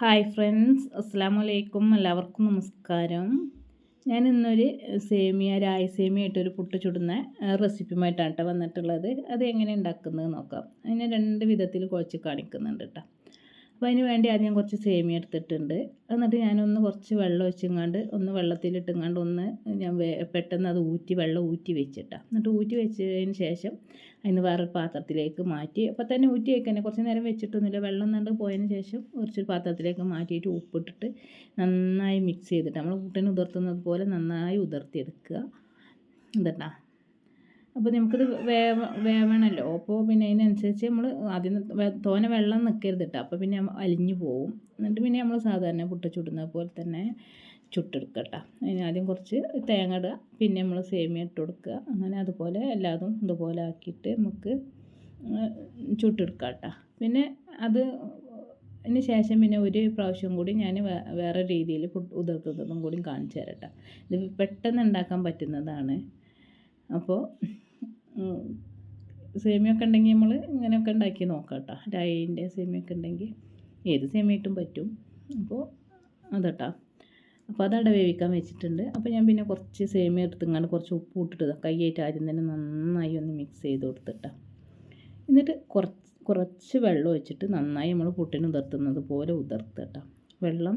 Hi friends അസ്സാം വലൈക്കും എല്ലാവർക്കും നമസ്കാരം. ഞാൻ ഇന്നൊരു സേമിയ രായ സേമിയ പുട്ട് ചുടുന്ന റെസിപ്പിയുമായിട്ടാണ് കേട്ടോ വന്നിട്ടുള്ളത്. അത് എങ്ങനെ ഉണ്ടാക്കുന്നത് നോക്കാം. അതിനെ രണ്ട് വിധത്തിൽ കുഴച്ച് കാണിക്കുന്നുണ്ട് കേട്ടോ അപ്പോൾ അതിന് വേണ്ടി ആദ്യം കുറച്ച് സേമിയ എടുത്തിട്ടുണ്ട്. എന്നിട്ട് ഞാനൊന്ന് കുറച്ച് വെള്ളം ഒഴിച്ചങ്ങാണ്ട് ഒന്ന് വെള്ളത്തിലിട്ടുങ്ങാണ്ട് ഒന്ന് ഞാൻ പെട്ടെന്ന് അത് ഊറ്റി വെള്ളം ഊറ്റി വെച്ചിട്ടാണ് എന്നിട്ട് ഊറ്റി വെച്ചതിന് ശേഷം അതിന് വേറൊരു പാത്രത്തിലേക്ക് മാറ്റി. അപ്പോൾ തന്നെ ഊറ്റി വയ്ക്കാൻ കുറച്ച് നേരം വെച്ചിട്ടൊന്നുമില്ല. വെള്ളം നണ്ട് പോയതിന് ശേഷം കുറച്ചൊരു പാത്രത്തിലേക്ക് മാറ്റിയിട്ട് ഉപ്പിട്ടിട്ട് നന്നായി മിക്സ് ചെയ്തിട്ട് നമ്മൾ കുട്ടീനെ ഉതിർത്തുന്നത് പോലെ നന്നായി ഉതിർത്തിയെടുക്കുക. എന്താ അപ്പോൾ നമുക്കിത് വേവ വേവണമല്ലോ അപ്പോൾ പിന്നെ അതിനനുസരിച്ച് നമ്മൾ ആദ്യം തോന വെള്ളം നിൽക്കരുത് കേട്ടോ അപ്പോൾ പിന്നെ അലിഞ്ഞു പോവും. എന്നിട്ട് പിന്നെ നമ്മൾ സാധാരണ പുട്ട ചുടുന്നത് പോലെ തന്നെ ചുട്ടെടുക്കുക ചുട്ടെടുക്കട്ടോ അതിന് ആദ്യം കുറച്ച് തേങ്ങ ഇടുക പിന്നെ നമ്മൾ സേമിയ ഇട്ട് കൊടുക്കുക അങ്ങനെ അതുപോലെ എല്ലാതും ഇതുപോലെ ആക്കിയിട്ട് നമുക്ക് ചുട്ടെടുക്കാം കേട്ടോ പിന്നെ അത് അതിന് ശേഷം പിന്നെ ഒരു പ്രാവശ്യം കൂടി ഞാൻ വേറെ രീതിയിൽ ഉതിർത്തതും കൂടി കാണിച്ചു തരട്ടെ ഇത് പെട്ടെന്ന് ഉണ്ടാക്കാൻ പറ്റുന്നതാണ്. അപ്പോൾ സേമിയൊക്കെ ഉണ്ടെങ്കിൽ നമ്മൾ ഇങ്ങനെയൊക്കെ ഉണ്ടാക്കി നോക്കാം കേട്ടോ രായിന്റെ സേമിയൊക്കെ ഉണ്ടെങ്കിൽ ഏത് സേമിയിട്ടും പറ്റും. അപ്പോൾ അതട്ടാ. അപ്പോൾ അതവിടെ വേവിക്കാൻ വെച്ചിട്ടുണ്ട്. അപ്പോൾ ഞാൻ പിന്നെ കുറച്ച് സേമിയ എടുത്തിങ്ങാണ്ട് കുറച്ച് ഉപ്പ് ഇട്ടിട്ട് കൈയായിട്ട് ആദ്യം തന്നെ നന്നായി ഒന്ന് മിക്സ് ചെയ്ത് കൊടുത്തിട്ടാ. എന്നിട്ട് കുറച്ച് കുറച്ച് വെള്ളം ഒഴിച്ചിട്ട് നന്നായി നമ്മൾ പുട്ടിന് ഉതിർത്തുന്നത് പോലെ ഉതിർത്തിട്ട. വെള്ളം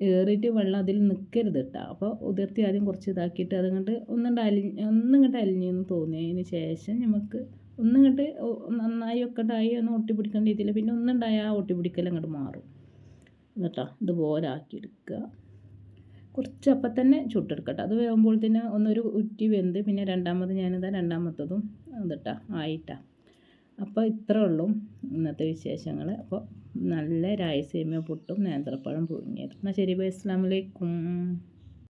ഏറിയിട്ട് വെള്ളം അതിൽ നിൽക്കരുത് കേട്ടോ അപ്പോൾ ഉതിർത്തി ആദ്യം കുറച്ച് ഇതാക്കിയിട്ട് അതുകൊണ്ട് ഒന്നുകൊണ്ട് അലിഞ്ഞ് ഒന്നും അലിഞ്ഞെന്ന് തോന്നിയതിന് ശേഷം നമുക്ക് ഒന്നും ഇങ്ങോട്ട് നന്നായി ഒക്കെ ഉണ്ടായി ഒന്ന് ഒട്ടിപ്പിടിക്കേണ്ട രീതിയിൽ പിന്നെ ഒന്നുണ്ടായി ആ ഒട്ടിപ്പിടിക്കൽ അങ്ങോട്ട് മാറും. കേട്ടോ ഇതുപോലെ ആക്കിയെടുക്കുക കുറച്ച് അപ്പം തന്നെ ചുട്ടെടുക്കട്ടെ. അത് വേകുമ്പോഴത്തേന് ഒന്നൊരു ഉറ്റി വെന്ത് പിന്നെ രണ്ടാമത് ഞാനിതാ രണ്ടാമത്തതും അതിട്ടാ ആയിട്ടാ. അപ്പോൾ ഇത്രേ ഉള്ളൂ. ഇന്നത്തെ വിശേഷങ്ങൾ അപ്പോൾ നല്ല രായസേമിയ പുട്ടും നേന്ത്രപ്പഴം പുഴുങ്ങിയത്. എന്നാൽ ശരി ബൈ. അസ്സാം